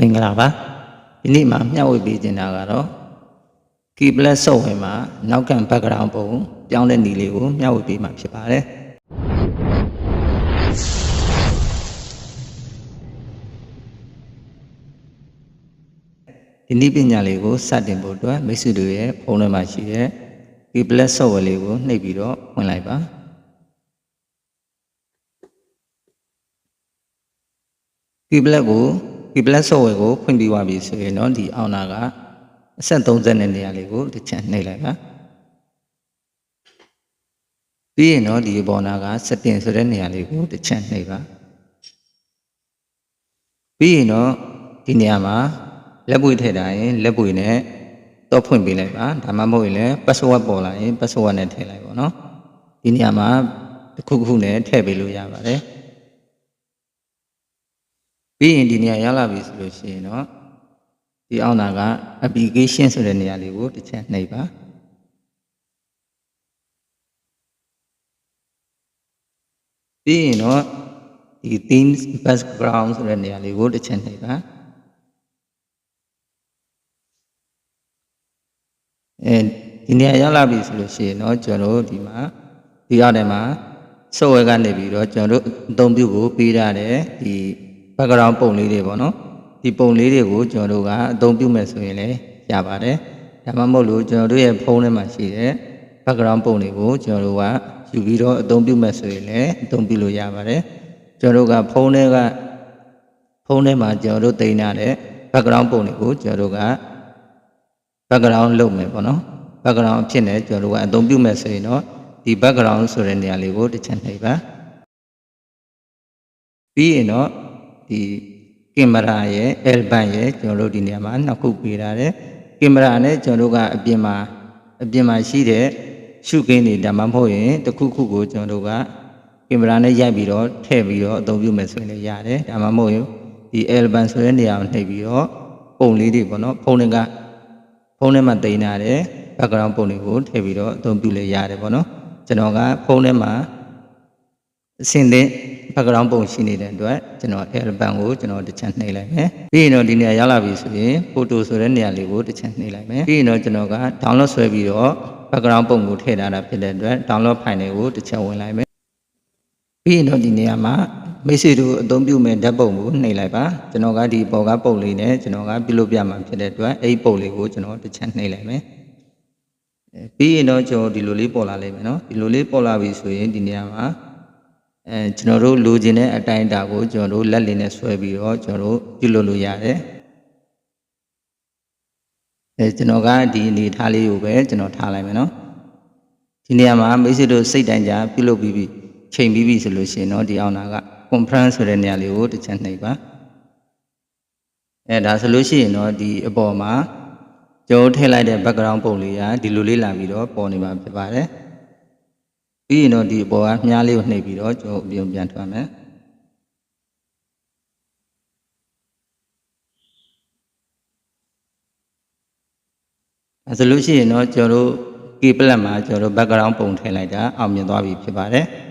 မင်္ဂလာပါဒီနေ့မှာမျှဝေပေးခြင်းတာကတော့ key plus software မှာနောက်ခံ background ပုံပြောင်းတဲ့နည်းလေးကိုမျှဝေပေးမှာဖြစ်ပါတယ်ဒီနည်းပညာလေးကိုစတင်ဖို့အတွက်မိတ်ဆွေတို့ရဲ့ဖုန်းထဲမှာရှိတဲ့ key plus software လေးကိုနှိပ်ပြီးတော့ဖွင့်လိုက်ပါ key plus ကို key plus software ကိုဖွင့်ပြီးသွားပြီဆိုရင်တော့ဒီအောင်နာကအဆက်30နဲ့နေရာလေးကိုတစ်ချက်နှိပ်လိုက်ပါပြီးရင်တော့ဒီပေါ်နာက setting ဆိုတဲ့နေရာလေးကိုတစ်ချက်နှိပ်ပါပြီးရင်တော့ဒီနေရာမှာလက်ပွေထည့်ထားရင်လက်ပွေနဲ့တော့ဖွင့်ပေးလိုက်ပါဒါမှမဟုတ်ရင်လည်း password ပေါ်လာရင် password နဲ့ထည့်လိုက်ပါတော့ဒီနေရာမှာတစ်ခုခုနဲ့ထည့်ပေးလို့ရပါတယ် ပြီးရင်ဒီနေရာရောက်လာပြီဆိုလို့ရှိရင်တော့ဒီအောက်နာက application ဆိုတဲ့နေရာလေးကိုတစ်ချက်နှိပ်ပါပြီးရင်တော့ဒီ themes background ဆိုတဲ့နေရာလေးကိုတစ်ချက်နှိပ်ပါအဲဒီနေရာရောက်လာပြီဆိုလို့ရှိရင်တော့ကျွန်တော်တို့ဒီမှာဒီအောက်ထဲမှာ software ကနေပြီးတော့ကျွန်တော်တို့အသုံးပြုဖို့ပေးထားတဲ့ဒီ background ပုံလေးတွေပေါ့နော်ဒီပုံလေးတွေကိုကျွန်တော်တို့ကအသုံးပြုမယ်ဆိုရင်လည်းရပါတယ်ဒါမှမဟုတ်လို့ကျွန်တော်တို့ရဲ့ဖုန်းထဲမှာရှိတဲ့ background ပုံတွေကိုကျွန်တော်တို့ကယူပြီးတော့အသုံးပြုမယ်ဆိုရင်လည်းအသုံးပြုလို့ရပါတယ်ကျွန်တော်တို့ကဖုန်းထဲကဖုန်းထဲမှာကျွန်တော်တို့တင်ထားတဲ့ background ပုံတွေကိုကျွန်တော်တို့က background လုပ်မယ်ပေါ့နော် background အဖြစ်နဲ့ကျွန်တော်တို့ကအသုံးပြုမယ်ဆိုရင်တော့ဒီ background ဆိုတဲ့နေရာလေးကိုတစ်ချက်နှိပ်ပါပြီးရင်တော့ ဒီကင်မရာရဲ့ L ဘန်ရဲ့ကျွန်တော်တို့ဒီနေရာမှာနှစ်ခုပေးထားတယ်ကင်မရာနဲ့ကျွန်တော်တို့ကအပြင်မှာအပြင်မှာရှိတဲ့ရှုခင်းတွေဒါမှမဟုတ်ရင်တစ်ခုခုကိုကျွန်တော်တို့ကကင်မရာနဲ့ရိုက်ပြီးတော့ထည့်ပြီးတော့အသုံးပြုမယ်ဆိုရင်လည်းရတယ်ဒါမှမဟုတ်ရင်ဒီ L ဘန်ဆိုတဲ့နေရာကိုနှိပ်ပြီးတော့ပုံလေးတွေပေါ့နော်ဖုန်းတွေကဖုန်းထဲမှာတင်ထားတဲ့ background ပုံတွေကိုထည့်ပြီးတော့အသုံးပြုလို့ရတယ်ပေါ့နော်ကျွန်တော်ကဖုန်းထဲမှာအဆင့်သင့် background ပုံရှိနေတဲ့အတွက်ကျွန်တော် album ကိုကျွန်တော်တစ်ချက်နှိပ်လိုက်မယ်ပြီးရင်တော့ဒီနေရာရောက်လာပြီဆိုရင် photo ဆိုတဲ့နေရာလေးကိုတစ်ချက်နှိပ်လိုက်မယ်ပြီးရင်တော့ကျွန်တော်က download ဆွဲပြီးတော့ background ပုံကိုထည့်ထားတာဖြစ်တဲ့အတွက် download file တွေကိုတစ်ချက်ဝင်လိုက်မယ်ပြီးရင်တော့ဒီနေရာမှာမိတ်ဆွေတို့အသုံးပြုမဲ့ဓာတ်ပုံကိုနှိပ်လိုက်ပါကျွန်တော်ကဒီပေါ်ကပုံလေးနဲ့ကျွန်တော်ကပြုလုပ်ပြမှာဖြစ်တဲ့အတွက်အဲ့ဒီပုံလေးကိုကျွန်တော်တစ်ချက်နှိပ်လိုက်မယ်အဲပြီးရင်တော့ကျွန်တော်ဒီလိုလေးပေါ်လာလိမ့်မယ်နော်ဒီလိုလေးပေါ်လာပြီဆိုရင်ဒီနေရာမှာ အဲကျွန်တော်တို့လိုချင်တဲ့အတိုင်းအတာကိုကျွန်တော်တို့လက်လေးနဲ့ဆွဲပြီးတော့ကျွန်တော်တို့ပြုလုပ်လို့ရတယ်အဲကျွန်တော်ကဒီအနေထားလေးကိုပဲကျွန်တော်ထားလိုက်မယ်နော်ဒီနေရာမှာမိတ်ဆွေတို့စိတ်တိုင်းကြပြုလုပ်ပြီးပြီချိန်ပြီးပြီဆိုလို့ရှိရင်တော့ဒီအောင်နာက conference ဆိုတဲ့နေရာလေးကိုတစ်ချက်နှိပ်ပါအဲဒါဆိုလို့ရှိရင်တော့ဒီအပေါ်မှာကျွန်တော်ထည့်လိုက်တဲ့ background ပုံလေးကဒီလိုလေးလာပြီးတော့ပေါ်နေမှာဖြစ်ပါတယ်။ ပြီးရင်တော့ဒီအပေါ်ကမြားလေးကိုနှိပ်ပြီးတော့ကျွန်တော်အပြင်ပြန်ထွက်မယ်။အဲဆိုလို့ရှိရင်တော့ကျွန်တော်တို့ key plat မှာကျွန်တော်တို့ background ပုံထည့်လိုက်တာအောင်မြင်သွားပြီဖြစ်ပါတယ်။